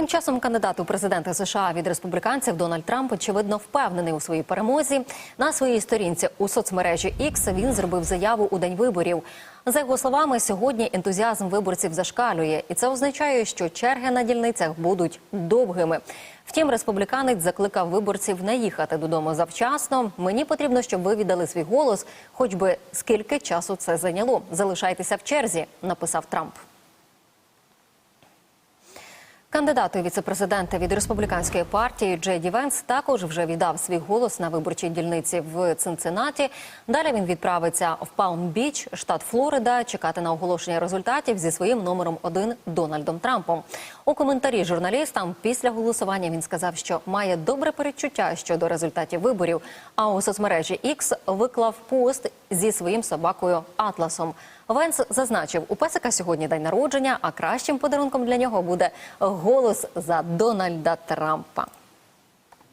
Тим часом кандидат у президенти США від республіканців Дональд Трамп очевидно впевнений у своїй перемозі. На своїй сторінці у соцмережі X він зробив заяву у день виборів. За його словами, сьогодні ентузіазм виборців зашкалює, і це означає, що черги на дільницях будуть довгими. Втім, республіканець закликав виборців не їхати додому завчасно. Мені потрібно, щоб ви віддали свій голос, хоч би скільки часу це зайняло. Залишайтеся в черзі, написав Трамп. Кандидат у віцепрезидента від республіканської партії Джей Ді Венс також вже віддав свій голос на виборчій дільниці в Цинциннаті. Далі він відправиться в Палм-Біч, штат Флорида, чекати на оголошення результатів зі своїм номером один Дональдом Трампом. У коментарі журналістам після голосування він сказав, що має добре передчуття щодо результатів виборів. А у соцмережі X виклав пост зі своїм собакою Атласом. Венс зазначив, у песика сьогодні день народження, а кращим подарунком для нього буде голос за Дональда Трампа.